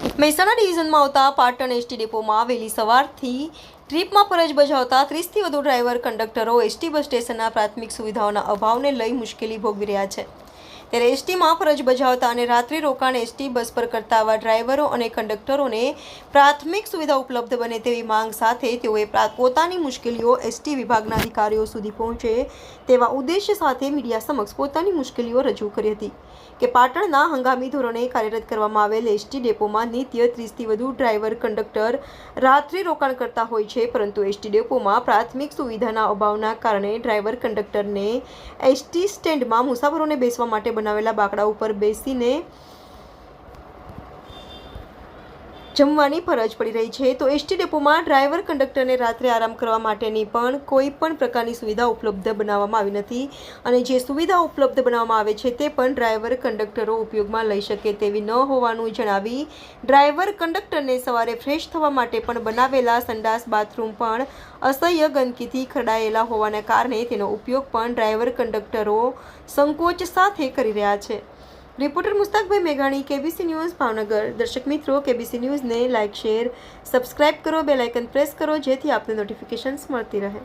મહેસાણા ડિવિઝનમાં આવતા પાટણ એસટી ડેપોમાં વહેલી સવારથી ટ્રીપમાં ફરજ બજાવતા ત્રીસથી વધુ ડ્રાઈવર, કંડક્ટરો, એસટી બસ સ્ટેશનના પ્રાથમિક સુવિધાઓના અભાવને લઈ મુશ્કેલી ભોગવી રહ્યા છે. ત્યારે એસટીમાં ફરજ બજાવતા અને રાત્રિ રોકાણ એસટી બસ પર કરતા આવા ડ્રાઈવરો અને કંડક્ટરોને પ્રાથમિક સુવિધા ઉપલબ્ધ બને તેવી માંગ સાથે તેઓએ પોતાની મુશ્કેલીઓ એસટી વિભાગના અધિકારીઓ સુધી પહોંચે તેવા ઉદ્દેશ્ય સાથે મીડિયા સમક્ષ પોતાની મુશ્કેલીઓ રજૂ કરી હતી કે પાટણના હંગામી ધોરણે કાર્યરત કરવામાં આવેલ એસટી ડેપોમાં નિત્ય ત્રીસથી વધુ ડ્રાઈવર, કંડક્ટર રાત્રિ રોકાણ કરતા હોય છે, પરંતુ એસટી ડેપોમાં પ્રાથમિક સુવિધાના અભાવના કારણે ડ્રાઈવર, કંડક્ટરને એસટી સ્ટેન્ડમાં મુસાફરોને બેસવા માટે બનાવેલા બાકડા ઉપર બેસીને જમવાની ફરજ પડી રહી છે. તો એસટી ડેપોમાં ડ્રાઈવર કંડક્ટરને રાત્રે આરામ કરવા માટેની પણ કોઈ પણ પ્રકારની સુવિધા ઉપલબ્ધ બનાવવામાં આવી નથી. અને જે સુવિધા ઉપલબ્ધ બનાવવામાં આવે છે તે પણ ડ્રાઈવર કંડક્ટરો ઉપયોગમાં લઈ શકે તેવી ન હોવાનું જણાવી ડ્રાઈવર કંડક્ટરને સવારે ફ્રેશ થવા માટે પણ બનાવેલા સંડાસ, બાથરૂમ પણ અસહ્ય ગંદકીથી ખરડાયેલા હોવાના કારણે તેનો ઉપયોગ પણ ડ્રાઈવર કંડક્ટરો સંકોચ સાથે કરી રહ્યા છે. રિપોર્ટર મુસ્તાકભાઈ મેઘાણી, કેબીસી ન્યૂઝ, ભાવનગર. દર્શક મિત્રો, કેબીસી ન્યૂઝને લાઇક, શેર, સબસ્ક્રાઇબ કરો બેલાઇકન પ્રેસ કરો, જેથી આપને નોટિફિકેશન્સ મળતી રહે.